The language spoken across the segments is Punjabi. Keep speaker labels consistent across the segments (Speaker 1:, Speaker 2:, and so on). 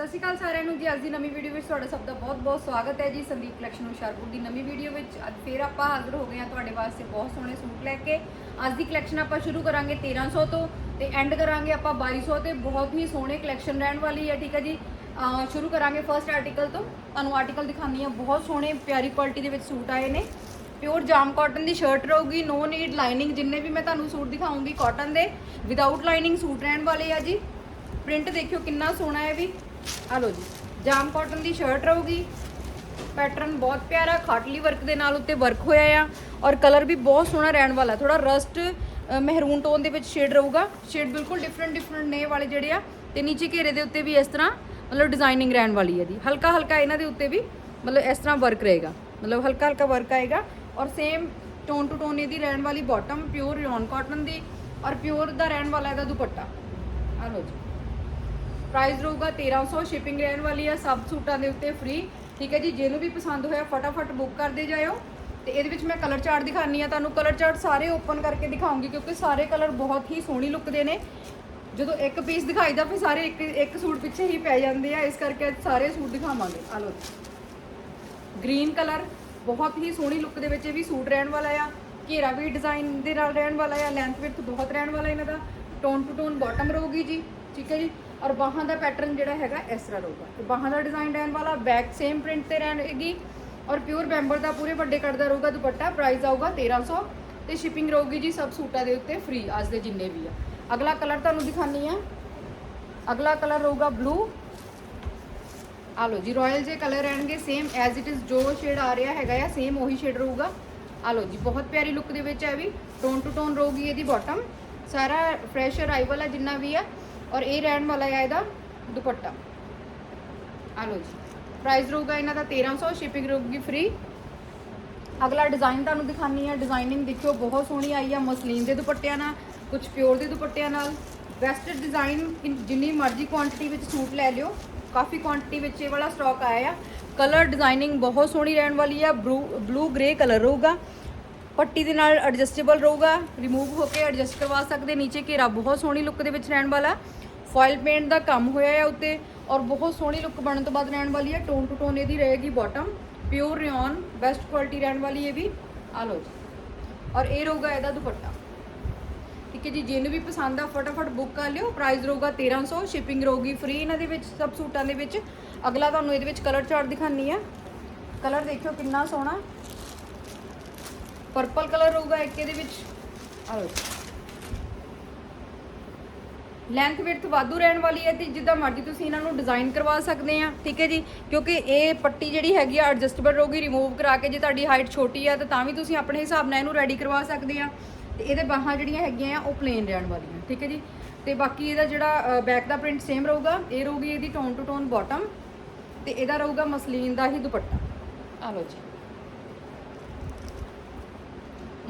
Speaker 1: ਸਤਿ ਸ਼੍ਰੀ ਅਕਾਲ ਸਾਰਿਆਂ ਨੂੰ। ਜੀ, ਅੱਜ ਦੀ ਨਵੀਂ ਵੀਡੀਓ ਵਿੱਚ ਤੁਹਾਡਾ ਸਭ ਦਾ ਬਹੁਤ-ਬਹੁਤ ਸਵਾਗਤ ਹੈ ਜੀ ਸੰਦੀਪ ਕਲੈਕਸ਼ਨ ਹੁਸ਼ਿਆਰਪੁਰ ਦੀ ਨਵੀਂ ਵੀਡੀਓ ਵਿੱਚ। ਅੱਜ ਫੇਰ ਆਪਾਂ ਹਾਜ਼ਰ ਹੋ ਗਏ ਹਾਂ ਤੁਹਾਡੇ ਵਾਸਤੇ ਬਹੁਤ ਸੋਹਣੇ ਸੂਟ ਲੈ ਕੇ। ਅੱਜ ਦੀ ਕਲੈਕਸ਼ਨ ਆਪਾਂ ਸ਼ੁਰੂ ਕਰਾਂਗੇ 1300 ਤੋਂ ਤੇ ਐਂਡ ਕਰਾਂਗੇ ਆਪਾਂ 2200 ਤੇ। ਬਹੁਤ ਹੀ ਸੋਹਣੇ ਕਲੈਕਸ਼ਨ ਰਹਿਣ ਵਾਲੀ ਹੈ, ਠੀਕ ਹੈ ਜੀ। ਸ਼ੁਰੂ ਕਰਾਂਗੇ ਫਰਸਟ ਆਰਟੀਕਲ ਤੋਂ। ਤੁਹਾਨੂੰ ਆਰਟੀਕਲ ਦਿਖਾਉਂਦੀ ਹਾਂ। ਬਹੁਤ ਸੋਹਣੇ, ਪਿਆਰੀ ਕੁਆਲਿਟੀ ਦੇ ਵਿੱਚ ਸੂਟ ਆਏ ਨੇ। ਪਿਓਰ ਜਾਮ ਕਾਟਨ ਦੀ ਸ਼ਰਟ ਰਹੂਗੀ। ਨੋ ਨੀਡ ਲਾਈਨਿੰਗ ਜਿੰਨੇ ਵੀ ਮੈਂ ਤੁਹਾਨੂੰ ਸੂਟ ਦਿਖਾਉਂਗੀ ਕਾਟਨ ਦੇ। ਵਿਦਆਊਟ ਲਾਈਨਿੰਗ ਸੂਟ ਰਹਿਣ ਵਾਲੇ ਆ ਜੀ। ਪ੍ਰਿੰਟ ਦੇਖਿਓ ਕਿੰਨਾ ਸੋਹਣਾ ਹੈ ਵੀ। ਆ ਲਓ ਜੀ, ਜਾਮ ਕਾਟਨ ਦੀ ਸ਼ਰਟ ਰਹੂਗੀ। ਪੈਟਰਨ ਬਹੁਤ ਪਿਆਰਾ, ਖਾਟਲੀ ਵਰਕ ਦੇ ਨਾਲ ਉੱਤੇ ਵਰਕ ਹੋਇਆ ਆ। ਔਰ ਕਲਰ ਵੀ ਬਹੁਤ ਸੋਹਣਾ ਰਹਿਣ ਵਾਲਾ ਥੋੜਾ ਰਸਟ ਮਹਿਰੂਨ ਟੋਨ ਦੇ ਵਿੱਚ ਸ਼ੇਡ ਰਹੂਗਾ। ਸ਼ੇਡ ਬਿਲਕੁਲ ਡਿਫਰੈਂਟ ਡਿਫਰੈਂਟ ਨੇ ਵਾਲੇ ਜਿਹੜੇ ਆ। ਤੇ ਨੀਚੇ ਘੇਰੇ ਦੇ ਉੱਤੇ ਵੀ ਇਸ ਤਰ੍ਹਾਂ, ਮਤਲਬ ਡਿਜ਼ਾਈਨਿੰਗ ਰਹਿਣ ਵਾਲੀ ਹੈ ਜੀ। ਹਲਕਾ ਹਲਕਾ ਇਹਨਾਂ ਦੇ ਉੱਤੇ ਵੀ, ਮਤਲਬ ਇਸ ਤਰ੍ਹਾਂ ਵਰਕ ਰਹੇਗਾ। ਮਤਲਬ ਹਲਕਾ ਹਲਕਾ ਵਰਕ ਆਏਗਾ। ਔਰ ਸੇਮ ਟੋਨ ਟੂ ਟੋਨ ਇਹਦੀ ਰਹਿਣ ਵਾਲੀ ਬਾਟਮ ਪਿਓਰ ਰਿਓਨ ਕਾਟਨ ਦੀ। ਔਰ ਪਿਓਰ ਦਾ ਰਹਿਣ ਵਾਲਾ ਇਹਦਾ ਦੁਪੱਟਾ। ਆ ਲਓ ਜੀ। ਪ੍ਰਾਈਸ ਰਹੂਗਾ 1300 ਸ਼ਿਪਿੰਗ ਰਹਿਣ ਵਾਲੀ ਆ, ਸਭ ਸੂਟਾਂ ਦੇ ਉੱਤੇ ਫ੍ਰੀ ਠੀਕ ਹੈ ਜੀ ਜਿਹਨੂੰ ਵੀ ਪਸੰਦ ਹੋਇਆ, ਫਟਾਫਟ ਬੁੱਕ ਕਰਦੇ ਜਾਇਓ। ਤੇ ਇਹਦੇ ਵਿੱਚ ਮੈਂ ਕਲਰ ਚਾਰਟ ਦਿਖਾਣੀ ਆ ਤੁਹਾਨੂੰ। ਕਲਰ ਚਾਰਟ ਸਾਰੇ ਓਪਨ ਕਰਕੇ ਦਿਖਾਉਂਗੀ, ਕਿਉਂਕਿ ਸਾਰੇ ਕਲਰ ਬਹੁਤ ਹੀ ਸੋਹਣੀ ਲੁੱਕ ਦੇ ਨੇ। ਜਦੋਂ ਇੱਕ ਪੀਸ ਦਿਖਾਈਦਾ ਫਿਰ ਸਾਰੇ ਇੱਕ ਇੱਕ ਸੂਟ ਪਿੱਛੇ ਹੀ ਪੈ ਜਾਂਦੇ ਆ। ਇਸ ਕਰਕੇ ਸਾਰੇ ਸੂਟ ਦਿਖਾਵਾਂਗੇ। ਆ ਲਓ ਗ੍ਰੀਨ ਕਲਰ ਬਹੁਤ ਹੀ ਸੋਹਣੀ ਲੁੱਕ ਦੇ ਵਿੱਚ ਇਹ ਵੀ ਸੂਟ ਰਹਿਣ ਵਾਲਾ ਆ। ਘੇਰਾ ਵੀ ਡਿਜ਼ਾਈਨ ਦੇ ਨਾਲ ਰਹਿਣ ਵਾਲਾ ਆ। ਲੈਂਥ ਵਿਡਥ ਬਹੁਤ ਰਹਿਣ ਵਾਲਾ ਇਹਨਾਂ ਦਾ। ਟੋਨ ਟੂ ਟੋਨ ਬਾਟਮ ਰਹੂਗੀ ਜੀ। ਠੀਕ ਹੈ ਜੀ। ਔਰ ਬਾਹਾਂ ਦਾ ਪੈਟਰਨ ਜਿਹੜਾ ਹੈਗਾ ਇਸ ਤਰ੍ਹਾਂ ਰਹੂਗਾ। ਤੇ ਬਾਹਾਂ ਦਾ ਡਿਜ਼ਾਈਨ ਰਹਿਣ ਵਾਲਾ ਬੈਕ ਸੇਮ ਪ੍ਰਿੰਟ ਤੇ ਰਹਿਣਗੀ ਔਰ ਪਿਓਰ ਬੈਂਬਰ ਦਾ ਪੂਰੇ ਵੱਡੇ ਕੱਟ ਦਾ ਰਹੂਗਾ ਦੁਪੱਟਾ ਪ੍ਰਾਈਸ ਆਊਗਾ 1300 ਤੇ ਸ਼ਿਪਿੰਗ ਰਹੂਗੀ ਜੀ ਸਭ ਸੂਟਾਂ ਦੇ ਉੱਤੇ ਫ੍ਰੀ ਅੱਜ ਦੇ ਜਿੰਨੇ ਵੀ ਆ। ਅਗਲਾ ਕਲਰ ਤੁਹਾਨੂੰ ਦਿਖਾਣੀ ਆ। ਅਗਲਾ ਕਲਰ ਰਹੂਗਾ ਬਲੂ ਆ ਲਓ ਜੀ ਰਾਇਲ ਜੇ ਕਲਰ ਰਹਿਣਗੇ ਸੇਮ ਐਜ਼ ਇਟ ਇਜ਼ ਜੋ ਸ਼ੇਡ ਆ ਰਿਹਾ ਹੈਗਾ ਆ ਸੇਮ ਉਹੀ ਸ਼ੇਡ ਰਹੂਗਾ। ਆ ਲਓ ਜੀ, ਬਹੁਤ ਪਿਆਰੀ ਲੁੱਕ ਦੇ ਵਿੱਚ ਹੈ ਵੀ। ਟੋਨ ਟੂ ਟੋਨ ਰਹੂਗੀ ਇਹਦੀ ਬਾਟਮ ਸਾਰਾ ਫਰੈਸ਼ ਅਰਾਈਵਲ ਆ ਜਿੰਨਾ ਵੀ ਆ। ਔਰ ਇਹ ਰਹਿਣ ਵਾਲਾ ਹੈ ਇਹਦਾ ਦੁਪੱਟਾ। ਆ ਲਓ ਜੀ। ਪ੍ਰਾਈਸ ਰਹੂਗਾ ਇਹਨਾਂ ਦਾ 1300 ਸ਼ਿਪਿੰਗ ਰਹੂਗੀ ਫ੍ਰੀ ਅਗਲਾ ਡਿਜ਼ਾਈਨ ਤੁਹਾਨੂੰ ਦਿਖਾਨੀ ਹੈ ਡਿਜ਼ਾਈਨਿੰਗ ਦੇਖਿਓ, ਬਹੁਤ ਸੋਹਣੀ ਆਈ ਆ। ਮਸਲੀਨ ਦੇ ਦੁਪੱਟਿਆਂ ਨਾਲ ਕੁਝ ਪਿਓਰ ਦੇ ਦੁਪੱਟਿਆਂ ਨਾਲ। ਵੈਸਟ ਡਿਜ਼ਾਈਨ ਜਿੰਨੀ ਮਰਜ਼ੀ ਕੁਆਂਟੀਟੀ ਵਿੱਚ ਸੂਟ ਲੈ ਲਿਓ, ਕਾਫੀ ਕੁਆਂਟੀਟੀ ਵਿੱਚ ਇਹ ਵਾਲਾ ਸਟਾਕ ਆਇਆ ਆ। ਕਲਰ ਡਿਜ਼ਾਈਨਿੰਗ ਬਹੁਤ ਸੋਹਣੀ ਰਹਿਣ ਵਾਲੀ ਆ। ਬਲੂ ਗ੍ਰੇ ਕਲਰ ਰਹੂਗਾ। ਪੱਟੀ ਦੇ ਨਾਲ ਐਡਜਸਟੇਬਲ ਰਹੂਗਾ। ਰਿਮੂਵ ਹੋ ਕੇ ਐਡਜਸਟ ਕਰਵਾ ਸਕਦੇ। ਨੀਚੇ ਘੇਰਾ ਬਹੁਤ ਸੋਹਣੀ ਲੁੱਕ ਦੇ ਵਿੱਚ ਰਹਿਣ ਵਾਲਾ। ਫਾਇਲ ਪੇਂਟ ਦਾ ਕੰਮ ਹੋਇਆ ਆ ਉੱਤੇ ਔਰ ਬਹੁਤ ਸੋਹਣੀ ਲੁੱਕ ਬਣਨ ਤੋਂ ਬਾਅਦ ਰਹਿਣ ਵਾਲੀ ਹੈ ਟੋਨ ਟੂ ਟੋਨ ਇਹਦੀ ਰਹੇਗੀ bottom pure rayon best quality ਰਹਿਣ ਵਾਲੀ ਇਹ ਵੀ। ਆ ਲਓ ਜੀ। ਔਰ ਇਹ ਰਹੂਗਾ ਇਹਦਾ ਦੁਪੱਟਾ। ਠੀਕ ਹੈ ਜੀ, ਜਿਹਨੂੰ ਵੀ ਪਸੰਦ ਆ, ਫਟਾਫਟ ਬੁੱਕ ਕਰ ਲਿਓ। ਪ੍ਰਾਈਸ ਰਹੂਗਾ 1300 ਸ਼ਿਪਿੰਗ ਰਹੂਗੀ ਫ੍ਰੀ ਇਹਨਾਂ ਦੇ ਵਿੱਚ ਸਭ ਸੂਟਾਂ ਦੇ ਵਿੱਚ। ਅਗਲਾ ਤੁਹਾਨੂੰ ਇਹਦੇ ਵਿੱਚ ਕਲਰ ਚਾਰਟ ਦਿਖਾਨੀ ਆ। ਕਲਰ ਦੇਖਿਓ ਕਿੰਨਾ ਸੋਹਣਾ। ਪਰਪਲ ਕਲਰ ਰਹੂਗਾ ਇੱਕ ਇਹਦੇ ਵਿੱਚ। ਆ ਲਓ ਲੈਂਥ ਵਿਡਥ ਵਾਧੂ ਰਹਿਣ ਵਾਲੀ ਹੈ ਤੇ ਜਿੱਦਾਂ ਮਰਜ਼ੀ ਤੁਸੀਂ ਇਹਨਾਂ ਨੂੰ ਡਿਜ਼ਾਈਨ ਕਰਵਾ ਸਕਦੇ ਆ ਠੀਕ ਹੈ ਜੀ? ਕਿਉਂਕਿ ਇਹ ਪੱਟੀ ਜਿਹੜੀ ਹੈਗੀ ਆ ਐਡਜਸਟੇਬਲ ਰਹੂਗੀ ਰਿਮੂਵ ਕਰਾ ਕੇ ਜੇ ਤੁਹਾਡੀ ਹਾਈਟ ਛੋਟੀ ਆ ਤਾਂ ਤਾਂ ਵੀ ਤੁਸੀਂ ਆਪਣੇ ਹਿਸਾਬ ਨਾਲ ਇਹਨੂੰ ਰੈਡੀ ਕਰਵਾ ਸਕਦੇ ਆ। ਤੇ ਇਹਦੇ ਬਾਹਾਂ ਜਿਹੜੀਆਂ ਹੈਗੀਆਂ ਆ ਉਹ ਪਲੇਨ ਰਹਿਣ ਵਾਲੀਆਂ ਠੀਕ ਹੈ ਜੀ? ਤੇ ਬਾਕੀ ਇਹਦਾ ਜਿਹੜਾ ਬੈਕ ਦਾ ਪ੍ਰਿੰਟ ਸੇਮ ਰਹੂਗਾ ਇਹ ਰਹੂਗੀ ਇਹਦੀ ਟੋਨ ਟੂ ਟੋਨ ਬਾਟਮ ਤੇ ਇਹਦਾ ਰਹੂਗਾ ਮਸਲੀਨ ਦਾ ਹੀ ਦੁਪੱਟਾ। ਆ ਲਓ ਜੀ।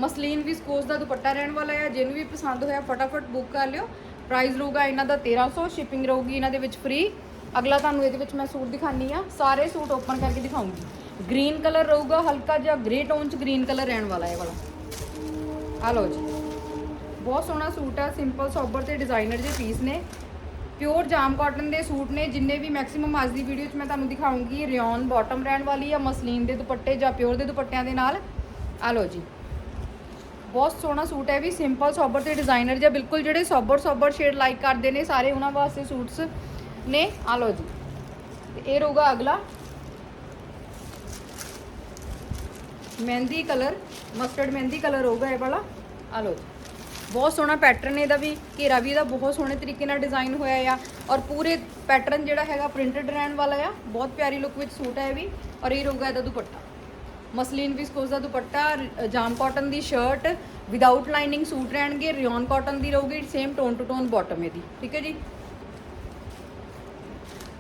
Speaker 1: ਮਸਲੀਨ ਵਿਸਕੋਸ ਦਾ ਦੁਪੱਟਾ ਰਹਿਣ ਵਾਲਾ ਹੈ ਜਿਹਨੂੰ ਵੀ ਪਸੰਦ ਹੋਇਆ ਫਟਾਫਟ ਬੁੱਕ ਕਰ ਲਿਓ। ਪ੍ਰਾਈਸ ਰਹੂਗਾ ਇਹਨਾਂ ਦਾ 1300 ਸ਼ਿਪਿੰਗ ਰਹੂਗੀ ਇਹਨਾਂ ਦੇ ਵਿੱਚ ਫ੍ਰੀ ਅਗਲਾ ਤੁਹਾਨੂੰ ਇਹਦੇ ਵਿੱਚ ਮੈਂ ਸੂਟ ਦਿਖਾਨੀ ਆ, ਸਾਰੇ ਸੂਟ ਓਪਨ ਕਰਕੇ ਦਿਖਾਉਂਗੀ। ਗ੍ਰੀਨ ਕਲਰ ਰਹੂਗਾ, ਹਲਕਾ ਜਿਹਾ ਗ੍ਰੇ ਟੋਨ ਚ ਗ੍ਰੀਨ ਕਲਰ ਰਹਿਣ ਵਾਲਾ ਹੈ ਇਹ ਵਾਲਾ। ਆ ਲਓ ਜੀ। ਬਹੁਤ ਸੋਹਣਾ ਸੂਟ ਆ ਸਿੰਪਲ ਸੋਬਰ ਤੇ ਡਿਜ਼ਾਈਨਰ ਦੇ ਪੀਸ ਨੇ। ਪਿਓਰ ਜਾਮ ਕਾਟਨ ਦੇ ਸੂਟ ਨੇ, ਜਿੰਨੇ ਵੀ ਮੈਕਸਿਮਮ ਅੱਜ ਦੀ ਵੀਡੀਓ 'ਚ ਮੈਂ ਤੁਹਾਨੂੰ ਦਿਖਾਉਂਗੀ। ਰਿਓਨ ਬਾਟਮ ਰਹਿਣ ਵਾਲੀ ਆ, ਮਸਲੀਨ ਦੇ ਦੁਪੱਟੇ ਜਾਂ ਪਿਓਰ ਦੇ ਦੁਪੱਟਿਆਂ ਦੇ ਨਾਲ। ਆ ਲਓ ਜੀ। ਬਹੁਤ ਸੋਹਣਾ ਸੂਟ ਹੈ ਵੀ ਸਿੰਪਲ ਸੋਬਰ ਤੇ ਡਿਜ਼ਾਈਨਰ ਜਿਹਾ ਬਿਲਕੁਲ ਜਿਹੜੇ ਸੋਬਰ ਸੋਬਰ ਸ਼ੇਡ ਲਾਈਕ ਕਰਦੇ ਨੇ, ਸਾਰੇ ਉਹਨਾਂ ਵਾਸਤੇ ਸੂਟਸ ਨੇ। ਆ ਲਓ ਜੀ। ਤੇ ਇਹ ਰਹੂਗਾ ਅਗਲਾ। Mehndi colour mustard mehndi colour ਹੋਊਗਾ ਇਹ ਵਾਲਾ। ਆ ਲਓ ਜੀ। ਬਹੁਤ ਸੋਹਣਾ ਪੈਟਰਨ ਇਹਦਾ ਵੀ, ਘੇਰਾ ਵੀ ਇਹਦਾ ਬਹੁਤ ਸੋਹਣੇ ਤਰੀਕੇ ਨਾਲ ਡਿਜ਼ਾਈਨ ਹੋਇਆ ਆ। ਔਰ ਪੂਰੇ ਪੈਟਰਨ ਜਿਹੜਾ ਹੈਗਾ ਪ੍ਰਿੰਟਡ ਰਹਿਣ ਵਾਲਾ ਆ। ਬਹੁਤ ਪਿਆਰੀ ਲੁੱਕ ਵਿੱਚ ਸੂਟ ਹੈ ਇਹ ਵੀ। ਔਰ ਇਹ ਰਹੂਗਾ ਇਹਦਾ ਦੁਪੱਟਾ। ਮਸਲੀਨ ਵਿਸਕੋਸ ਦਾ ਦੁਪੱਟਾ ਜਾਮ ਕਾਟਨ ਦੀ ਸ਼ਰਟ ਵਿਦਆਊਟ ਲਾਈਨਿੰਗ ਸੂਟ ਰਹਿਣਗੇ ਰਿਓਨ ਕਾਟਨ ਦੀ ਰਹੂਗੀ same tone to tone bottom ਇਹਦੀ। ਠੀਕ ਹੈ ਜੀ?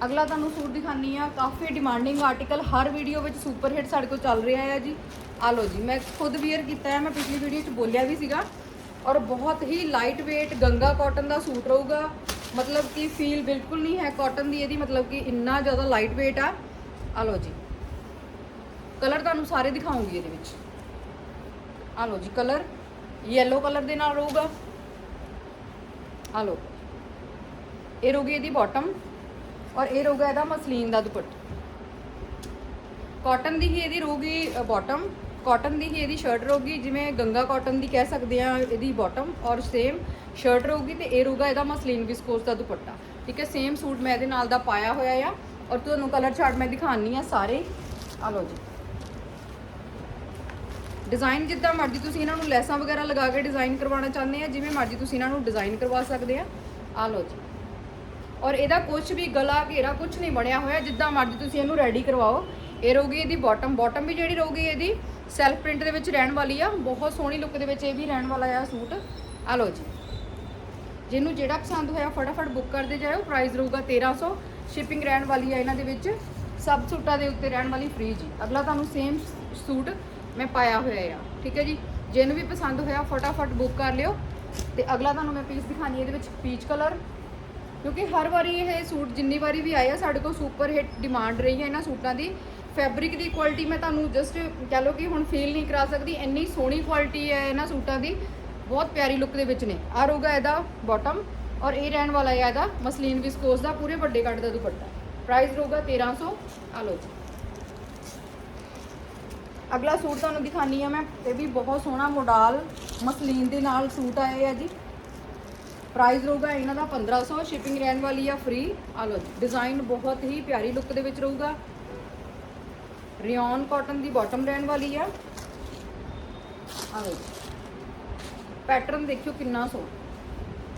Speaker 1: ਅਗਲਾ ਤੁਹਾਨੂੰ ਸੂਟ ਦਿਖਾਨੀ ਆ, ਕਾਫੀ ਡਿਮਾਂਡਿੰਗ ਆਰਟੀਕਲ ਹਰ ਵੀਡੀਓ ਵਿੱਚ ਸੁਪਰ ਹਿੱਟ ਸਾਡੇ ਕੋਲ ਚੱਲ ਰਿਹਾ ਹੈ ਜੀ। ਆ ਲਓ ਜੀ, ਮੈਂ ਖੁਦ ਵੀਅਰ ਕੀਤਾ ਹੈ ਮੈਂ ਪਿਛਲੀ ਵੀਡੀਓ 'ਚ ਬੋਲਿਆ ਵੀ ਸੀਗਾ। ਔਰ ਬਹੁਤ ਹੀ ਲਾਈਟ weight ਗੰਗਾ ਕਾਟਨ ਦਾ ਸੂਟ ਰਹੂਗਾ। ਮਤਲਬ ਕਿ ਫੀਲ ਬਿਲਕੁਲ ਨਹੀਂ ਹੈ ਕਾਟਨ ਦੀ ਇਹਦੀ, ਮਤਲਬ ਕਿ ਇੰਨਾ ਜ਼ਿਆਦਾ ਲਾਈਟ weight ਆ। ਆ ਲਓ ਜੀ। ਕਲਰ ਤੁਹਾਨੂੰ ਸਾਰੇ ਦਿਖਾਉਂਗੀ ਇਹਦੇ ਵਿੱਚ। ਆ ਲਓ ਜੀ ਕਲਰ ਯੈਲੋ ਕਲਰ ਦੇ ਨਾਲ ਰਹੂਗਾ। ਆ ਲਓ, ਇਹ ਰਹੂਗੀ ਇਹਦੀ ਬਾਟਮ ਔਰ ਇਹ ਰਹੂਗਾ ਇਹਦਾ ਮਸਲੀਨ ਦਾ ਦੁਪੱਟਾ। ਕਾਟਨ ਦੀ ਹੀ ਇਹਦੀ ਰਹੂਗੀ ਬਾਟਮ ਕਾਟਨ ਦੀ ਹੀ ਇਹਦੀ ਸ਼ਰਟ ਰਹੂਗੀ, ਜਿਵੇਂ ਗੰਗਾ ਕਾਟਨ ਦੀ ਕਹਿ ਸਕਦੇ ਆ ਇਹਦੀ ਬਾਟਮ ਔਰ ਸੇਮ ਸ਼ਰਟ ਰਹੂਗੀ ਤੇ ਇਹ ਰਹੂਗਾ ਇਹਦਾ ਮਸਲੀਨ ਵਿਸਕੋਸ ਦਾ ਦੁਪੱਟਾ। ਠੀਕ ਹੈ ਸੇਮ ਸੂਟ ਮੈਂ ਇਹਦੇ ਨਾਲ ਦਾ ਪਾਇਆ ਹੋਇਆ ਆ ਔਰ ਤੁਹਾਨੂੰ ਕਲਰ ਚਾਰਟ ਮੈਂ ਦਿਖਾਣੀ ਆ ਸਾਰੇ। ਆ ਲਓ ਜੀ। ਡਿਜ਼ਾਈਨ ਜਿੱਦਾਂ ਮਰਜ਼ੀ ਤੁਸੀਂ ਇਹਨਾਂ ਨੂੰ ਲੈਸਾਂ ਵਗੈਰਾ ਲਗਾ ਕੇ ਡਿਜ਼ਾਈਨ ਕਰਵਾਉਣਾ ਚਾਹੁੰਦੇ ਆ, ਜਿਵੇਂ ਮਰਜ਼ੀ ਤੁਸੀਂ ਇਹਨਾਂ ਨੂੰ ਡਿਜ਼ਾਈਨ ਕਰਵਾ ਸਕਦੇ ਆ। ਆ ਲਓ ਜੀ। ਔਰ ਇਹਦਾ ਕੁਝ ਵੀ ਗਲਾ ਘੇਰਾ ਕੁਝ ਨਹੀਂ ਬਣਿਆ ਹੋਇਆ, ਜਿੱਦਾਂ ਮਰਜ਼ੀ ਤੁਸੀਂ ਇਹਨੂੰ ਰੈਡੀ ਕਰਵਾਓ। ਇਹ ਰਹੂਗੀ ਇਹਦੀ ਬਾਟਮ ਬਾਟਮ ਵੀ ਜਿਹੜੀ ਰਹੂਗੀ ਇਹਦੀ ਸੈਲਫ ਪ੍ਰਿੰਟ ਦੇ ਵਿੱਚ ਰਹਿਣ ਵਾਲੀ ਆ। ਬਹੁਤ ਸੋਹਣੀ ਲੁੱਕ ਦੇ ਵਿੱਚ ਇਹ ਵੀ ਰਹਿਣ ਵਾਲਾ ਆ ਸੂਟ। ਆ ਲਓ ਜੀ। ਜਿਹਨੂੰ ਜਿਹੜਾ ਪਸੰਦ ਹੋਇਆ ਫਟਾਫਟ ਬੁੱਕ ਕਰਦੇ ਜਾਓ ਪ੍ਰਾਈਸ ਰਹੂਗਾ 1300 ਸ਼ਿਪਿੰਗ ਰਹਿਣ ਵਾਲੀ ਆ ਇਹਨਾਂ ਦੇ ਵਿੱਚ। ਸਭ ਸੂਟਾਂ ਦੇ ਉੱਤੇ ਰਹਿਣ ਵਾਲੀ ਫ੍ਰੀ ਜੀ। ਅਗਲਾ ਤੁਹਾਨੂੰ ਸੇਮ ਸੂਟ ਮੈਂ ਪਾਇਆ ਹੋਇਆ ਆ, ਠੀਕ ਹੈ ਜੀ? ਜਿਹਨੂੰ ਵੀ ਪਸੰਦ ਹੋਇਆ, ਫਟਾਫਟ ਬੁੱਕ ਕਰ ਲਿਓ। ਤੇ ਅਗਲਾ ਤੁਹਾਨੂੰ ਮੈਂ ਪੀਸ ਦਿਖਾਣੀ ਇਹਦੇ ਵਿੱਚ ਪੀਚ ਕਲਰ ਕਿਉਂਕਿ ਹਰ ਵਾਰੀ ਇਹ ਸੂਟ ਜਿੰਨੀ ਵਾਰੀ ਵੀ ਆਏ ਆ ਸਾਡੇ ਕੋਲ ਸੁਪਰ ਹਿੱਟ ਡਿਮਾਂਡ ਰਹੀ ਹੈ ਇਹਨਾਂ ਸੂਟਾਂ ਦੀ। ਫੈਬਰਿਕ ਦੀ ਕੁਆਲਿਟੀ ਮੈਂ ਤੁਹਾਨੂੰ ਜਸਟ ਕਹ ਲਓ ਕਿ ਹੁਣ ਫੀਲ ਨਹੀਂ ਕਰਾ ਸਕਦੀ, ਇੰਨੀ ਸੋਹਣੀ ਕੁਆਲਿਟੀ ਹੈ ਇਹਨਾਂ ਸੂਟਾਂ ਦੀ। ਬਹੁਤ ਪਿਆਰੀ ਲੁੱਕ ਦੇ ਵਿੱਚ ਨੇ। ਆ ਰਹੂਗਾ ਇਹਦਾ ਬਾਟਮ ਔਰ ਇਹ ਰਹਿਣ ਵਾਲਾ ਹੈ ਇਹਦਾ ਮਸਲੀਨ ਵਿਸਕੋਸ ਦਾ, ਪੂਰੇ ਵੱਡੇ ਕੱਟ ਦਾ ਦੁਪੱਟਾ। ਪ੍ਰਾਈਸ ਰਹੂਗਾ 1300 ਆ ਲਓ ਅਗਲਾ ਸੂਟ ਤੁਹਾਨੂੰ ਦਿਖਾਨੀ ਆ ਮੈਂ, ਇਹ ਵੀ ਬਹੁਤ ਸੋਹਣਾ ਮੋਡਲ, ਮਸਲੀਨ ਦੇ ਨਾਲ ਸੂਟ ਆਏ ਆ ਜੀ। ਪ੍ਰਾਈਸ ਰਹੂਗਾ ਇਹਨਾਂ ਦਾ 1500 ਸ਼ਿਪਿੰਗ ਰਹਿਣ ਵਾਲੀ ਆ ਫ੍ਰੀ ਆ ਲਓ ਜੀ ਡਿਜ਼ਾਈਨ ਬਹੁਤ ਹੀ ਪਿਆਰੀ ਲੁੱਕ ਦੇ ਵਿੱਚ ਰਹੂਗਾ। ਰਿਓਨ ਕਾਟਨ ਦੀ ਬਾਟਮ ਰਹਿਣ ਵਾਲੀ ਆ। ਆ ਲਓ ਪੈਟਰਨ ਦੇਖਿਓ ਕਿੰਨਾ ਸੋਹਣਾ।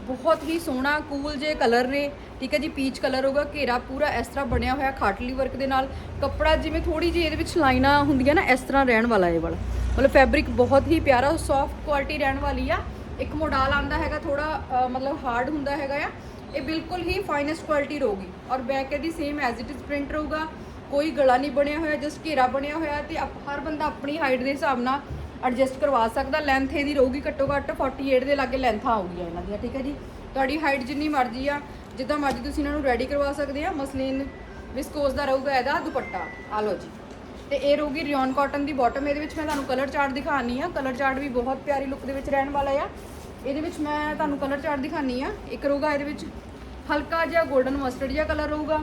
Speaker 1: ਬਹੁਤ ਹੀ ਸੋਹਣਾ ਕੂਲ ਜੇ ਕਲਰ ਨੇ। ਠੀਕ ਹੈ ਜੀ ਪੀਚ ਕਲਰ ਹੋਗਾ ਘੇਰਾ ਪੂਰਾ ਇਸ ਤਰ੍ਹਾਂ ਬਣਿਆ ਹੋਇਆ ਖਾਟਲੀ ਵਰਕ ਦੇ ਨਾਲ। ਕੱਪੜਾ ਜਿਵੇਂ ਥੋੜੀ ਜਿਹੀ ਇਹਦੇ ਵਿੱਚ ਲਾਈਨਾਂ ਹੁੰਦੀਆਂ ਨਾ, ਇਸ ਤਰ੍ਹਾਂ ਰਹਿਣ ਵਾਲਾ ਇਹ ਵਾਲਾ। ਮਤਲਬ ਫੈਬਰਿਕ ਬਹੁਤ ਹੀ ਪਿਆਰਾ ਸੌਫਟ ਕੁਆਲਿਟੀ ਰਹਿਣ ਵਾਲੀ ਆ। ਇੱਕ ਮੋਡਲ ਆਂਦਾ ਹੈਗਾ ਥੋੜਾ ਮਤਲਬ ਹਾਰਡ ਹੁੰਦਾ ਹੈਗਾ ਆ। ਇਹ ਬਿਲਕੁਲ ਹੀ ਫਾਈਨੈਸਟ ਕੁਆਲਿਟੀ ਰਹੂਗੀ। ਔਰ ਬੈਕ ਇਹਦੀ same as it is print ਰਹੂਗਾ। ਕੋਈ ਗਲਾ ਨਹੀਂ ਬਣਿਆ ਹੋਇਆ ਜਸਟ ਘੇਰਾ ਬਣਿਆ ਹੋਇਆ ਤੇ ਹਰ ਬੰਦਾ ਆਪਣੀ ਹਾਈਟ ਦੇ ਹਿਸਾਬ ਨਾਲ ਐਡਜਸਟ ਕਰਵਾ ਸਕਦਾ। ਲੈਂਥ ਇਹਦੀ ਰਹੂਗੀ ਘੱਟੋ ਘੱਟ 48 ਦੇ ਲਾਗੇ ਲੈਂਥਾਂ ਆਉਗੀਆਂ ਇਹਨਾਂ ਦੀਆਂ, ਠੀਕ ਹੈ ਜੀ। ਤੁਹਾਡੀ ਹਾਈਟ ਜਿੰਨੀ ਮਰਜ਼ੀ ਆ। ਜਿੱਦਾਂ ਮਰਜ਼ੀ ਤੁਸੀਂ ਇਹਨਾਂ ਨੂੰ ਰੈਡੀ ਕਰਵਾ ਸਕਦੇ ਆ, ਮਸਲੀਨ ਵਿਸਕੋਸ ਦਾ ਰਹੂਗਾ ਇਹਦਾ ਦੁਪੱਟਾ। ਆ ਲਓ ਜੀ। ਤੇ ਇਹ ਰਹੂਗੀ ਰਿਓਨ ਕਾਟਨ ਦੀ ਬਾਟਮ ਇਹਦੇ ਵਿੱਚ ਮੈਂ ਤੁਹਾਨੂੰ ਕਲਰ ਚਾਰਟ ਦਿਖਾਣੀ ਆ। ਕਲਰ ਚਾਰਟ ਵੀ ਬਹੁਤ ਪਿਆਰੀ ਲੁੱਕ ਦੇ ਵਿੱਚ ਰਹਿਣ ਵਾਲਾ ਆ। ਇਹਦੇ ਵਿੱਚ ਮੈਂ ਤੁਹਾਨੂੰ ਕਲਰ ਚਾਰਟ ਦਿਖਾਣੀ ਆ। ਇੱਕ ਰਹੂਗਾ ਇਹਦੇ ਵਿੱਚ ਹਲਕਾ ਜਿਹਾ 골ਡਨ ਮਸਟਰਡ ਜਿਹਾ ਕਲਰ ਰਹੂਗਾ।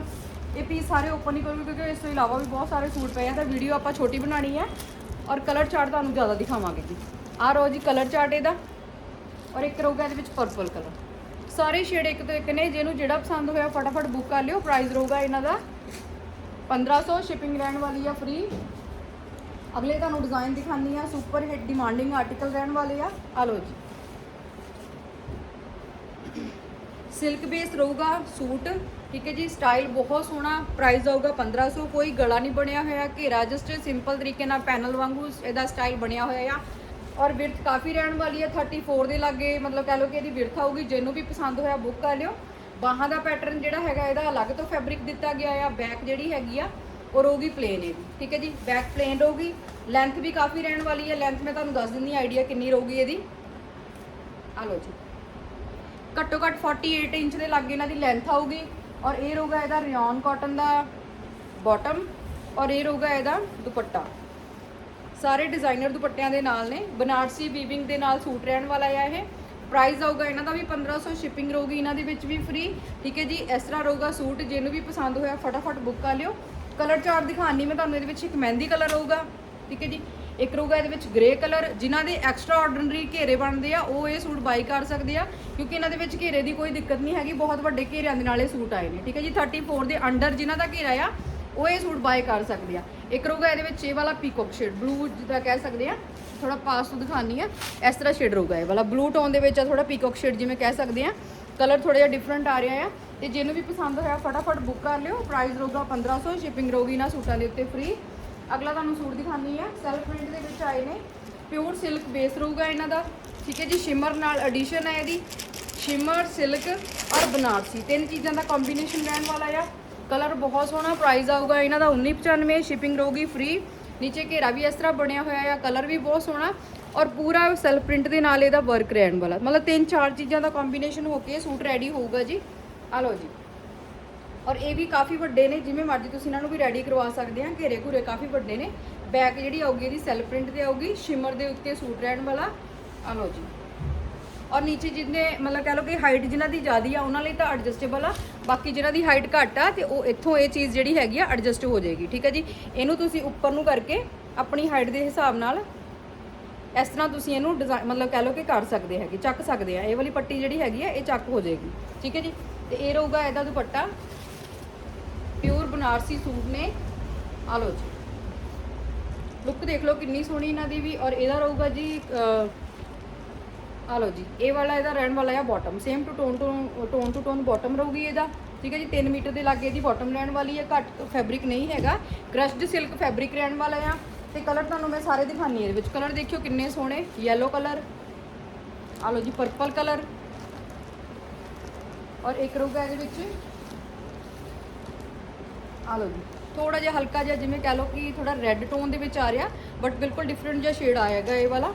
Speaker 1: ਇਹ ਪੀਸ ਸਾਰੇ ਓਪਨ ਹੀ ਕਰੂਗੇ ਕਿਉਂਕਿ ਇਸ ਤੋਂ ਇਲਾਵਾ ਵੀ ਬਹੁਤ ਸਾਰੇ ਸੂਟ ਪਏ ਆ ਤਾਂ ਵੀਡੀਓ ਆਪਾਂ ਛੋਟੀ ਬਣਾਣੀ ਹੈ ਔਰ ਕਲਰ ਚਾਰਟ ਤੁਹਾਨੂੰ ਜ਼ਿਆਦਾ ਦਿਖਾਵਾਂਗੇ ਜੀ। ਆ ਰੋ ਜੀ ਕਲਰ ਚਾਰਟ ਇਹਦਾ। ਔਰ ਇੱਕ ਰਹੂਗਾ ਇਹਦੇ ਵਿੱਚ ਪਰਪਲ ਕਲਰ ਸਾਰੇ ਸ਼ੇਡ ਇੱਕ ਤੋਂ ਇੱਕ ਨੇ, ਜਿਹਨੂੰ ਜਿਹੜਾ ਪਸੰਦ ਹੋਇਆ ਫਟਾਫਟ ਬੁੱਕ ਕਰ ਲਿਓ ਪ੍ਰਾਈਸ ਰਹੂਗਾ ਇਹਨਾਂ ਦਾ। 1500 ਸ਼ਿਪਿੰਗ ਰਹਿਣ ਵਾਲੀ ਆ ਫ੍ਰੀ ਅਗਲੇ ਤੁਹਾਨੂੰ ਡਿਜ਼ਾਈਨ ਦਿਖਾਉਂਦੀ ਆ ਸੁਪਰ ਹਿੱਟ ਡਿਮਾਂਡਿੰਗ ਆਰਟੀਕਲ ਰਹਿਣ ਵਾਲੇ ਆ। ਆ ਲਓ ਜੀ। ਸਿਲਕ ਬੇਸ ਰਹੂਗਾ, ਸੂਟ। ਠੀਕ ਹੈ ਜੀ ਸਟਾਈਲ ਬਹੁਤ ਸੋਹਣਾ ਪ੍ਰਾਈਸ ਆਊਗਾ 1500 ਕੋਈ ਗਲਾ ਨਹੀਂ ਬਣਿਆ ਹੋਇਆ, ਘੇਰਾ ਜਸਟ ਸਿੰਪਲ ਤਰੀਕੇ ਨਾਲ ਪੈਨਲ ਵਾਂਗੂ ਇਹਦਾ ਸਟਾਈਲ ਬਣਿਆ ਹੋਇਆ ਆ। ਔਰ ਵਿਰਥ ਕਾਫੀ ਰਹਿਣ ਵਾਲੀ ਹੈ 34 ਦੇ ਲਾਗੇ, ਮਤਲਬ ਕਹ ਲਓ ਕਿ ਇਹਦੀ ਵਿਰਥ ਆਊਗੀ, ਜਿਹਨੂੰ ਵੀ ਪਸੰਦ ਹੋਇਆ ਬੁੱਕ ਕਰ ਲਿਓ। ਬਾਹਾਂ ਦਾ ਪੈਟਰਨ ਜਿਹੜਾ ਹੈਗਾ, ਇਹਦਾ ਅਲੱਗ ਤੋਂ ਫੈਬਰਿਕ ਦਿੱਤਾ ਗਿਆ ਆ ਬੈਕ ਜਿਹੜੀ ਹੈਗੀ ਆ, ਉਹ ਰਹੂਗੀ ਪਲੇਨ ਇਹਦੀ, ਠੀਕ ਹੈ ਜੀ? ਬੈਕ ਪਲੇਨ ਰਹੂਗੀ ਲੈਂਥ ਵੀ ਕਾਫੀ ਰਹਿਣ ਵਾਲੀ ਹੈ ਲੈਂਥ ਮੈਂ ਤੁਹਾਨੂੰ ਦੱਸ ਦਿੰਦੀ ਆਈਡੀਆ ਕਿੰਨੀ ਰਹੂਗੀ ਇਹਦੀ। ਆ ਲਓ ਜੀ। ਘੱਟੋ ਘੱਟ 48 ਇੰਚ ਦੇ ਲਾਗੇ ਇਹਨਾਂ ਦੀ ਲੈਂਥ ਆਊਗੀ, ਔਰ ਇਹ ਰਹੂਗਾ ਇਹਦਾ ਰਿਓਨ ਕਾਟਨ ਦਾ ਬਾਟਮ ਔਰ ਇਹ ਰਹੂਗਾ ਇਹਦਾ ਦੁਪੱਟਾ। ਸਾਰੇ ਡਿਜ਼ਾਈਨਰ ਦੁਪੱਟਿਆਂ ਦੇ ਨਾਲ ਨੇ। ਬਨਾਰਸੀ ਵੀਵਿੰਗ ਦੇ ਨਾਲ ਸੂਟ ਰਹਿਣ ਵਾਲਾ ਆ ਇਹ। ਪ੍ਰਾਈਸ ਆਊਗਾ ਇਹਨਾਂ ਦਾ ਵੀ 1500 ਸ਼ਿਪਿੰਗ ਰਹੂਗੀ ਇਹਨਾਂ ਦੇ ਵਿੱਚ ਵੀ ਫ੍ਰੀ ਠੀਕ ਹੈ ਜੀ, ਇਸ ਤਰ੍ਹਾਂ ਰਹੂਗਾ ਸੂਟ। ਜਿਹਨੂੰ ਵੀ ਪਸੰਦ ਹੋਇਆ ਫਟਾਫਟ ਬੁੱਕ ਕਰ ਲਿਓ। ਕਲਰ ਚਾਰਟ ਦਿਖਾਣੀ ਮੈਂ ਤੁਹਾਨੂੰ ਇਹਦੇ ਵਿੱਚ ਇੱਕ ਮਹਿੰਦੀ ਕਲਰ ਰਹੂਗਾ। ਠੀਕ ਹੈ ਜੀ, ਇੱਕ ਰਹੂਗਾ ਇਹਦੇ ਵਿੱਚ ਗ੍ਰੇ ਕਲਰ ਜਿਨ੍ਹਾਂ ਦੇ ਐਕਸਟਰਾ ਆਰਡੀਨਰੀ ਘੇਰੇ ਬਣਦੇ ਆ, ਉਹ ਇਹ ਸੂਟ ਬਾਈ ਕਰ ਸਕਦੇ ਆ। ਕਿਉਂਕਿ ਇਹਨਾਂ ਦੇ ਵਿੱਚ ਘੇਰੇ ਦੀ ਕੋਈ ਦਿੱਕਤ ਨਹੀਂ ਹੈਗੀ, ਬਹੁਤ ਵੱਡੇ ਘੇਰਿਆਂ ਦੇ ਨਾਲ ਇਹ ਸੂਟ ਆਏ ਨੇ। ਠੀਕ ਹੈ ਜੀ 34 ਦੇ ਅੰਡਰ ਜਿਨ੍ਹਾਂ ਦਾ ਘੇਰਾ ਆ ਉਹ ਇਹ ਸੂਟ ਬਾਏ ਕਰ ਸਕਦੇ ਆ। ਇੱਕ ਰਹੂਗਾ ਇਹਦੇ ਵਿੱਚ ਇਹ ਵਾਲਾ ਪੀਕੋਕ ਸ਼ੇਡ ਬਲੂ ਜਿੱਦਾਂ ਕਹਿ ਸਕਦੇ ਆ। ਥੋੜਾ ਪਾਸ ਤੋਂ ਦਿਖਾਣੀ ਆ। ਇਸ ਤਰ੍ਹਾਂ ਸ਼ੇਡ ਰਹੂਗਾ ਇਹ ਵਾਲਾ। ਬਲੂ ਟੋਨ ਦੇ ਵਿੱਚ ਆ ਥੋੜਾ ਪੀਕੋਕ ਸ਼ੇਡ ਜਿਵੇਂ ਕਹਿ ਸਕਦੇ ਆ। ਕਲਰ ਥੋੜਾ ਜਿਹਾ ਡਿਫਰੈਂਟ ਆ ਰਿਹਾ ਆ। ਤੇ ਜਿਹਨੂੰ ਵੀ ਪਸੰਦ ਹੋਇਆ ਫਟਾਫਟ ਬੁੱਕ ਕਰ ਲਿਓ। ਪ੍ਰਾਈਸ ਰਹੂਗਾ 1500 ਸ਼ਿਪਿੰਗ ਰਹੂਗੀ ਨਾ ਸੂਟਾਂ ਦੇ ਉੱਤੇ ਫ੍ਰੀ ਅਗਲਾ ਤੁਹਾਨੂੰ ਸੂਟ ਦਿਖਾਣੀ ਆ। ਸੈਲਫ ਪ੍ਰਿੰਟ ਦੇ ਵਿੱਚ ਆਏ ਨੇ। ਪਿਓਰ ਸਿਲਕ ਬੇਸ ਰਹੂਗਾ ਇਹਨਾਂ ਦਾ। ਠੀਕ ਹੈ ਜੀ ਸ਼ਿਮਰ ਨਾਲ ਐਡੀਸ਼ਨ ਹੈ ਇਹਦੀ। ਸ਼ਿਮਰ ਸਿਲਕ ਔਰ ਬਨਾਰਸੀ। ਤਿੰਨ ਚੀਜ਼ਾਂ ਦਾ ਕੰਬੀਨੇਸ਼ਨ ਰਹਿਣ ਵਾਲਾ ਆ। ਕਲਰ ਬਹੁਤ ਸੋਹਣਾ ਪ੍ਰਾਈਸ ਆਊਗਾ ਇਹਨਾਂ ਦਾ 1995 ਸ਼ਿਪਿੰਗ ਰਹੂਗੀ ਫ੍ਰੀ ਨੀਚੇ ਘੇਰਾ ਵੀ ਇਸ ਤਰ੍ਹਾਂ ਬਣਿਆ ਹੋਇਆ ਆ, ਕਲਰ ਵੀ ਬਹੁਤ ਸੋਹਣਾ। ਔਰ ਪੂਰਾ ਸੈਲਫ ਪ੍ਰਿੰਟ ਦੇ ਨਾਲ ਇਹਦਾ ਵਰਕ ਰਹਿਣ ਵਾਲਾ। ਮਤਲਬ ਤਿੰਨ ਚਾਰ ਚੀਜ਼ਾਂ ਦਾ ਕੰਬੀਨੇਸ਼ਨ ਹੋ ਕੇ ਸੂਟ ਰੈਡੀ ਹੋਊਗਾ ਜੀ। ਆ ਲਓ ਜੀ। ਔਰ ਇਹ ਵੀ ਕਾਫੀ ਵੱਡੇ ਨੇ, ਜਿਵੇਂ ਮਰਜ਼ੀ ਤੁਸੀਂ ਇਹਨਾਂ ਨੂੰ ਵੀ ਰੈਡੀ ਕਰਵਾ ਸਕਦੇ ਆ। ਘੇਰੇ ਘੂਰੇ ਕਾਫੀ ਵੱਡੇ ਨੇ। ਬੈਕ ਜਿਹੜੀ ਆਊਗੀ ਇਹਦੀ ਸੈਲਫ ਪ੍ਰਿੰਟ ਤੇ ਆਊਗੀ ਸ਼ਿਮਰ ਦੇ ਉੱਤੇ ਸੂਟ ਰਹਿਣ ਵਾਲਾ। ਆ ਲਓ ਜੀ। ਔਰ ਨੀਚੇ ਜਿੰਨੇ ਮਤਲਬ ਕਹ ਲਓ ਕਿ ਹਾਈਟ ਜਿਨ੍ਹਾਂ ਦੀ ਜ਼ਿਆਦੀ ਆ, ਉਹਨਾਂ ਲਈ ਤਾਂ ਐਡਜਸਟੇਬਲ ਆ। ਬਾਕੀ ਜਿਹਨਾਂ ਦੀ ਹਾਈਟ ਘੱਟ ਆ, ਤੇ ਉਹ ਇੱਥੋਂ ਇਹ ਚੀਜ਼ ਜਿਹੜੀ ਹੈਗੀ ਆ ਐਡਜਸਟ ਹੋ ਜਾਏਗੀ, ਠੀਕ ਹੈ ਜੀ? ਇਹਨੂੰ ਤੁਸੀਂ ਉੱਪਰ ਨੂੰ ਕਰਕੇ ਆਪਣੀ ਹਾਈਟ ਦੇ ਹਿਸਾਬ ਨਾਲ ਇਸ ਤਰ੍ਹਾਂ ਤੁਸੀਂ ਇਹਨੂੰ ਡਿਜ਼ਾਈਨ ਮਤਲਬ ਕਹ ਲਓ ਕਿ ਕਰ ਸਕਦੇ ਹੈਗੇ, ਚੱਕ ਸਕਦੇ ਆ। ਇਹ ਵਾਲੀ ਪੱਟੀ ਜਿਹੜੀ ਹੈਗੀ ਆ, ਇਹ ਚੱਕ ਹੋ ਜਾਏਗੀ, ਠੀਕ ਹੈ ਜੀ? ਤੇ ਇਹ ਰਹੂਗਾ ਇਹਦਾ ਦੁਪੱਟਾ। ਪਿਓਰ ਬਨਾਰਸੀ ਸੂਟ ਨੇ। ਆ ਲਓ ਜੀ। ਲੁੱਕ ਦੇਖ ਲਓ ਕਿੰਨੀ ਸੋਹਣੀ ਇਹਨਾਂ ਦੀ ਵੀ, ਔਰ ਇਹਦਾ ਰਹੂਗਾ ਜੀ ਆ ਲਓ ਜੀ, ਇਹ ਵਾਲਾ ਇਹਦਾ ਰਹਿਣ ਵਾਲਾ ਆ bottom same two tone two tone two tone bottom ਰਹੂਗੀ ਇਹਦਾ, ਠੀਕ ਹੈ ਜੀ 3 ਮੀਟਰ ਦੇ ਲਾਗੇ ਇਹਦੀ ਬਾਟਮ ਰਹਿਣ ਵਾਲੀ ਹੈ, ਘੱਟ ਫੈਬਰਿਕ ਨਹੀਂ ਹੈਗਾ ਕ੍ਰਸ਼ਡ ਸਿਲਕ ਫੈਬਰਿਕ ਰਹਿਣ ਵਾਲਾ ਆ, ਤੇ ਕਲਰ ਤੁਹਾਨੂੰ ਮੈਂ ਸਾਰੇ ਦਿਖਾਣੀ ਇਹਦੇ ਵਿੱਚ ਕਲਰ ਦੇਖਿਓ ਕਿੰਨੇ ਸੋਹਣੇ ਯੈਲੋ ਕਲਰ ਆ ਲਓ ਜੀ ਪਰਪਲ ਕਲਰ ਔਰ ਇੱਕ ਰਹੂਗਾ ਇਹਦੇ ਵਿੱਚ, ਆ ਲਓ ਜੀ ਥੋੜਾ ਜਿਹਾ ਹਲਕਾ ਜਿਹਾ ਜਿਵੇਂ ਕਹ ਲਓ ਕਿ ਥੋੜਾ ਰੈੱਡ ਟੋਨ ਦੇ ਵਿੱਚ ਆ ਰਿਹਾ ਬਟ ਬਿਲਕੁਲ ਡਿਫਰੈਂਟ ਜਿਹਾ ਸ਼ੇਡ ਆਏਗਾ ਇਹ ਵਾਲਾ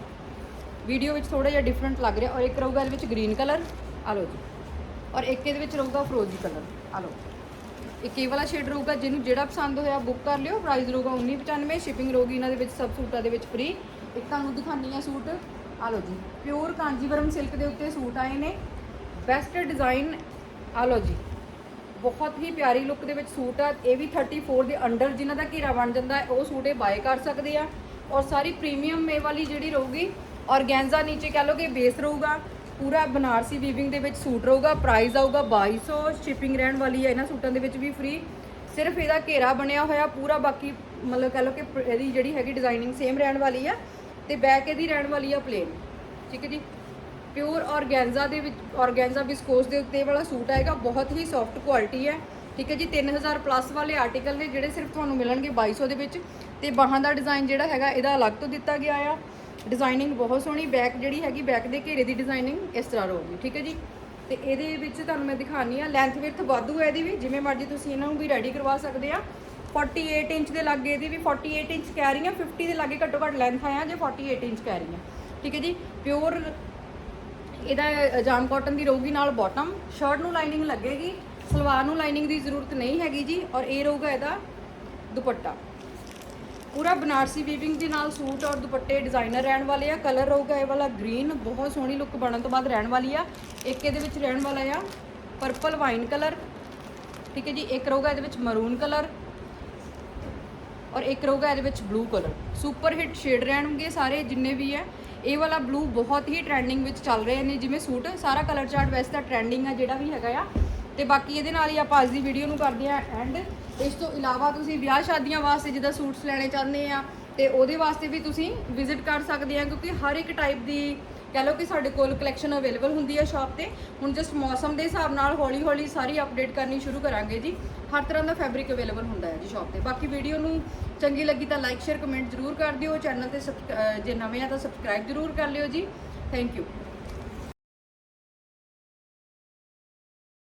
Speaker 1: ਵੀਡੀਓ ਵਿੱਚ ਥੋੜਾ ਜਿਹਾ ਡਿਫਰੈਂਟ ਲੱਗ ਰਿਹਾ ਔਰ ਇੱਕ ਰਹੂਗਾ ਇਹਦੇ ਵਿੱਚ ਗ੍ਰੀਨ ਕਲਰ ਆ ਲਓ ਜੀ। ਔਰ ਇੱਕ ਇਹਦੇ ਵਿੱਚ ਰਹੂਗਾ ਫਰੋਜ਼ੀ ਕਲਰ ਆ ਲਓ। ਇੱਕ ਇਹ ਵਾਲਾ ਸ਼ੇਡ ਰਹੂਗਾ, ਜਿਹਨੂੰ ਜਿਹੜਾ ਪਸੰਦ ਹੋਇਆ ਬੁੱਕ ਕਰ ਲਿਓ ਪ੍ਰਾਈਸ ਰਹੂਗਾ 1995 ਸ਼ਿਪਿੰਗ ਰਹੂਗੀ ਇਹਨਾਂ ਦੇ ਵਿੱਚ ਸਭ ਸੂਟਾਂ ਦੇ ਵਿੱਚ ਫ੍ਰੀ ਇੱਕ ਤੁਹਾਨੂੰ ਦਿਖਾਨੀ ਆ ਸੂਟ ਆ ਲਓ ਜੀ। ਪਿਓਰ ਕਾਂਜੀਵਰਮ ਸਿਲਕ ਦੇ ਉੱਤੇ ਸੂਟ ਆਏ ਨੇ। ਬੈਸਟ ਡਿਜ਼ਾਈਨ ਆ ਲਓ ਜੀ। ਬਹੁਤ ਹੀ ਪਿਆਰੀ ਲੁੱਕ ਦੇ ਵਿੱਚ ਸੂਟ ਆ। ਇਹ ਵੀ 34 ਦੇ ਅੰਡਰ ਜਿਨ੍ਹਾਂ ਦਾ ਘੇਰਾ ਬਣ ਜਾਂਦਾ ਹੈ, ਉਹ ਸੂਟ ਇਹ ਬਾਏ ਕਰ ਸਕਦੇ ਆ। ਔਰ ਸਾਰੀ ਪ੍ਰੀਮੀਅਮ ਮੇ ਵਾਲੀ ਜਿਹੜੀ ਰਹੂਗੀ ਔਰਗੈਂਜ਼ਾ ਨੀਚੇ ਕਹ ਲਓ ਕਿ ਬੇਸ ਰਹੂਗਾ, ਪੂਰਾ ਬਨਾਰਸੀ ਵੀਵਿੰਗ ਦੇ ਵਿੱਚ ਸੂਟ ਰਹੂਗਾ ਪ੍ਰਾਈਸ ਆਊਗਾ 2200 ਸ਼ਿਪਿੰਗ ਰਹਿਣ ਵਾਲੀ ਹੈ ਇਹਨਾਂ ਸੂਟਾਂ ਦੇ ਵਿੱਚ ਵੀ ਫ੍ਰੀ ਸਿਰਫ ਇਹਦਾ ਘੇਰਾ ਬਣਿਆ ਹੋਇਆ, ਪੂਰਾ ਬਾਕੀ ਮਤਲਬ ਕਹ ਲਓ ਕਿ ਇਹਦੀ ਜਿਹੜੀ ਹੈਗੀ ਡਿਜ਼ਾਈਨਿੰਗ ਸੇਮ ਰਹਿਣ ਵਾਲੀ ਆ, ਤੇ ਬੈਕ ਇਹਦੀ ਰਹਿਣ ਵਾਲੀ ਆ ਪਲੇਨ ਠੀਕ ਹੈ ਜੀ? ਪਿਓਰ ਔਰਗੈਂਜ਼ਾ ਦੇ ਵਿੱਚ, ਔਰਗੈਂਜ਼ਾ ਵਿਸਕੋਸ ਦੇ ਉੱਤੇ ਵਾਲਾ ਸੂਟ ਆਏਗਾ, ਬਹੁਤ ਹੀ ਸੌਫਟ ਕੁਆਲਿਟੀ ਹੈ। ਠੀਕ ਹੈ ਜੀ? 3000 ਪਲੱਸ ਵਾਲੇ ਆਰਟੀਕਲ ਨੇ ਜਿਹੜੇ ਸਿਰਫ ਤੁਹਾਨੂੰ ਮਿਲਣਗੇ 2200 ਦੇ ਵਿੱਚ, ਤੇ ਬਾਹਾਂ ਦਾ ਡਿਜ਼ਾਈਨ ਜਿਹੜਾ ਹੈਗਾ, ਇਹਦਾ ਅਲੱਗ ਤੋਂ ਦਿੱਤਾ ਗਿਆ ਆ। ਡਿਜ਼ਾਈਨਿੰਗ ਬਹੁਤ ਸੋਹਣੀ ਬੈਕ ਜਿਹੜੀ ਹੈਗੀ ਬੈਕ ਦੇ ਘੇਰੇ ਦੀ ਡਿਜ਼ਾਈਨਿੰਗ ਇਸ ਤਰ੍ਹਾਂ ਰਹੂਗੀ, ਠੀਕ ਹੈ ਜੀ? ਤੇ ਇਹਦੇ ਵਿੱਚ ਤੁਹਾਨੂੰ ਮੈਂ ਦਿਖਾਣੀ ਆ ਲੈਂਥ ਵਿਰਥ ਵਾਧੂ ਹੈ ਇਹਦੀ ਵੀ, ਜਿਵੇਂ ਮਰਜ਼ੀ ਤੁਸੀਂ ਇਹਨਾਂ ਨੂੰ ਵੀ ਰੈਡੀ ਕਰਵਾ ਸਕਦੇ ਆ। 48 ਇੰਚ ਦੇ ਲਾਗੇ ਇਹਦੀ ਵੀ 48 ਇੰਚ ਕਹਿ ਰਹੀ ਆ 50 ਦੇ ਲਾਗੇ ਘੱਟੋ ਘੱਟ ਲੈਂਥ ਆਇਆ ਜੇ 48 ਇੰਚ ਕਹਿ ਰਹੀ ਆ, ਠੀਕ ਹੈ ਜੀ? ਪਿਓਰ ਇਹਦਾ ਜਾਮ ਕਾਟਨ ਦੀ ਰਹੂਗੀ ਨਾਲ ਬਾਟਮ ਸ਼ਰਟ ਨੂੰ ਲਾਈਨਿੰਗ ਲੱਗੇਗੀ, ਸਲਵਾਰ ਨੂੰ ਲਾਈਨਿੰਗ ਦੀ ਜ਼ਰੂਰਤ ਨਹੀਂ ਹੈਗੀ ਜੀ, ਔਰ ਇਹ ਰਹੂਗਾ ਇਹਦਾ ਦੁਪੱਟਾ। ਪੂਰਾ ਬਨਾਰਸੀ ਵੀਵਿੰਗ ਦੇ ਨਾਲ ਸੂਟ ਔਰ ਦੁਪੱਟੇ ਡਿਜ਼ਾਈਨਰ ਰਹਿਣ ਵਾਲੇ ਆ ਕਲਰ ਰਹੂਗਾ ਇਹ ਵਾਲਾ ਗ੍ਰੀਨ ਬਹੁਤ ਸੋਹਣੀ ਲੁੱਕ ਬਣਨ ਤੋਂ ਬਾਅਦ ਰਹਿਣ ਵਾਲੀ ਆ। ਇੱਕ ਇਹਦੇ ਵਿੱਚ ਰਹਿਣ ਵਾਲਾ ਆ ਪਰਪਲ ਵਾਈਨ ਕਲਰ ਠੀਕ ਹੈ ਜੀ, ਇੱਕ ਰਹੂਗਾ ਇਹਦੇ ਵਿੱਚ ਮਰੂਨ ਕਲਰ ਔਰ ਇੱਕ ਰਹੂਗਾ ਇਹਦੇ ਵਿੱਚ blue colour super hit shade ਰਹਿਣਗੇ ਸਾਰੇ ਜਿੰਨੇ ਵੀ ਹੈ ਇਹ ਵਾਲਾ ਬਲੂ ਬਹੁਤ ਹੀ ਟ੍ਰੈਂਡਿੰਗ ਵਿੱਚ ਚੱਲ ਰਹੇ ਨੇ, ਜਿਵੇਂ ਸੂਟ, ਸਾਰਾ ਕਲਰ ਚਾਰਟ ਵੈਸੇ ਤਾਂ ਟ੍ਰੈਂਡਿੰਗ ਆ ਜਿਹੜਾ ਵੀ ਹੈਗਾ ਆ। ਤੇ ਬਾਕੀ ਇਹਦੇ ਨਾਲ ਹੀ ਆਪਾਂ ਅੱਜ ਦੀ ਵੀਡੀਓ ਨੂੰ ਕਰਦੇ ਆ ਐਂਡ ਇਸ ਤੋਂ ਇਲਾਵਾ ਤੁਸੀਂ ਵਿਆਹ ਸ਼ਾਦੀਆਂ ਵਾਸਤੇ ਜਿੱਦਾਂ ਸੂਟਸ ਲੈਣੇ ਚਾਹੁੰਦੇ ਆ, ਤੇ ਉਹਦੇ ਵਾਸਤੇ ਵੀ ਤੁਸੀਂ ਵਿਜ਼ਿਟ ਕਰ ਸਕਦੇ ਆ, ਕਿਉਂਕਿ ਹਰ ਇੱਕ ਟਾਈਪ ਦੀ ਕਹਿ ਲਓ ਕਿ ਸਾਡੇ ਕੋਲ ਕਲੈਕਸ਼ਨ ਅਵੇਲੇਬਲ ਹੁੰਦੀ ਹੈ ਸ਼ਾਪ ਤੇ। ਹੁਣ ਜਸਟ ਮੌਸਮ ਦੇ ਹਿਸਾਬ ਨਾਲ ਹੌਲੀ ਹੌਲੀ ਸਾਰੀ ਅਪਡੇਟ ਕਰਨੀ ਸ਼ੁਰੂ ਕਰਾਂਗੇ ਜੀ। ਹਰ ਤਰ੍ਹਾਂ ਦਾ ਫੈਬਰਿਕ ਅਵੇਲੇਬਲ ਹੁੰਦਾ ਹੈ ਜੀ ਸ਼ਾਪ ਤੇ। ਬਾਕੀ ਵੀਡੀਓ ਨੂੰ ਚੰਗੀ ਲੱਗੀ ਤਾਂ ਲਾਈਕ ਸ਼ੇਅਰ ਕਮੈਂਟ ਜ਼ਰੂਰ ਕਰ ਦਿਓ। ਚੈਨਲ ਤੇ ਸਬਸਕ੍ਰਾ- ਜੇ ਨਵੇਂ ਆ ਤਾਂ ਸਬਸਕ੍ਰਾਈਬ ਜ਼ਰੂਰ ਕਰ ਲਿਓ ਜੀ। Thank you